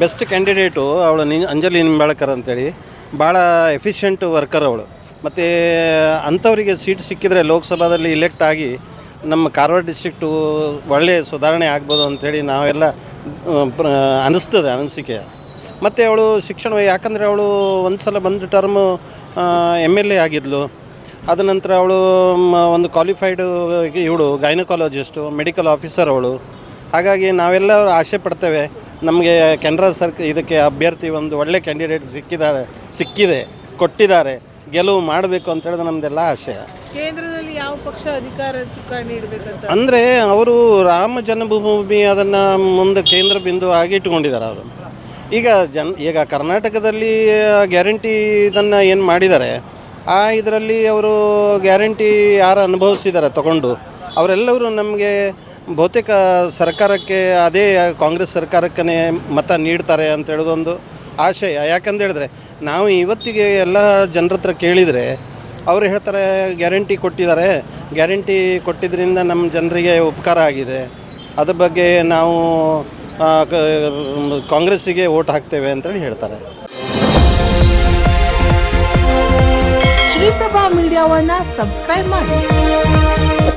Best candidate ಅವಳು ನಿ ಅಂಜಲಿ ನಿಂಬಾಳ್ಕರ್ ಅಂತೇಳಿ. ಭಾಳ ಎಫಿಷಿಯೆಂಟ್ ವರ್ಕರ್ ಅವಳು. ಮತ್ತು ಅಂಥವರಿಗೆ ಸೀಟ್ ಸಿಕ್ಕಿದರೆ ಲೋಕಸಭಾದಲ್ಲಿ ಇಲೆಕ್ಟ್ ಆಗಿ ನಮ್ಮ ಕಾರವಾರ ಡಿಸ್ಟ್ರಿಕ್ಟು ಒಳ್ಳೆಯ ಸುಧಾರಣೆ ಆಗ್ಬೋದು ಅಂಥೇಳಿ ನಾವೆಲ್ಲ ಅನಿಸ್ತದೆ ಅನಿಸಿಕೆ. ಮತ್ತು ಅವಳು ಶಿಕ್ಷಣ, ಯಾಕಂದರೆ ಅವಳು ಒಂದು ಸಲ ಬಂದು ಟರ್ಮು ಎಂ ಎಲ್ ಎ ಆಗಿದ್ಲು. ಅದ ನಂತರ ಅವಳು ಒಂದು ಕ್ವಾಲಿಫೈಡು ಇವಳು ಗೈನಕಾಲಜಿಸ್ಟು ಮೆಡಿಕಲ್ ಆಫೀಸರ್ ಅವಳು. ಹಾಗಾಗಿ ನಾವೆಲ್ಲ ಆಸೆ ಪಡ್ತೇವೆ. ನಮಗೆ ಕೆನರಾ ಸರ್ಕ ಇದಕ್ಕೆ ಅಭ್ಯರ್ಥಿ ಒಂದು ಒಳ್ಳೆ ಕ್ಯಾಂಡಿಡೇಟ್ ಸಿಕ್ಕಿದ್ದಾರೆ ಸಿಕ್ಕಿದೆ ಕೊಟ್ಟಿದ್ದಾರೆ ಗೆಲುವು ಮಾಡಬೇಕು ಅಂತ ಹೇಳಿದ್ರೆ ನಮ್ಮದೆಲ್ಲ ಆಶಯ ಕೇಂದ್ರದಲ್ಲಿ ಯಾವ ಪಕ್ಷ ಅಧಿಕಾರ ಚುಕ್ಕಾಣಿ ಇಡಬೇಕಂತ ಅಂದರೆ ಅವರು ರಾಮ ಜನ್ಮಭೂಮಿ ಅದನ್ನು ಮುಂದೆ ಕೇಂದ್ರ ಬಿಂದು ಆಗಿ ಇಟ್ಕೊಂಡಿದ್ದಾರೆ ಅವರು. ಈಗ ಜನ್ ಈಗ ಕರ್ನಾಟಕದಲ್ಲಿ ಗ್ಯಾರಂಟಿ ಇದನ್ನು ಏನು ಮಾಡಿದ್ದಾರೆ ಆ ಇದರಲ್ಲಿ ಅವರು ಗ್ಯಾರಂಟಿ ಯಾರು ಅನುಭವಿಸಿದ್ದಾರೆ ತಗೊಂಡು ಅವರೆಲ್ಲರೂ ನಮಗೆ ಬಹುತೇಕ ಸರ್ಕಾರಕ್ಕೆ, ಅದೇ ಕಾಂಗ್ರೆಸ್ ಸರ್ಕಾರಕ್ಕೇ ಮತ ನೀಡ್ತಾರೆ ಅಂತ ಹೇಳೋದೊಂದು ಆಶಯ. ಯಾಕಂತ ಹೇಳಿದ್ರೆ, ನಾವು ಇವತ್ತಿಗೆ ಎಲ್ಲ ಜನರ ಹತ್ರ ಕೇಳಿದರೆ, ಅವರು ಹೇಳ್ತಾರೆ, ಗ್ಯಾರಂಟಿ ಕೊಟ್ಟಿದ್ದಾರೆ. ಗ್ಯಾರಂಟಿ ಕೊಟ್ಟಿದ್ದರಿಂದ ನಮ್ಮ ಜನರಿಗೆ ಉಪಕಾರ ಆಗಿದೆ. ಅದ್ರ ಬಗ್ಗೆ ನಾವು ಕಾಂಗ್ರೆಸ್ಸಿಗೆ ಓಟ್ ಹಾಕ್ತೇವೆ ಅಂತೇಳಿ ಹೇಳ್ತಾರೆ. ಶ್ರೀಪ್ರಭಾ ಮೀಡಿಯಾವನ್ನು ಸಬ್ಸ್ಕ್ರೈಬ್ ಮಾಡಿ.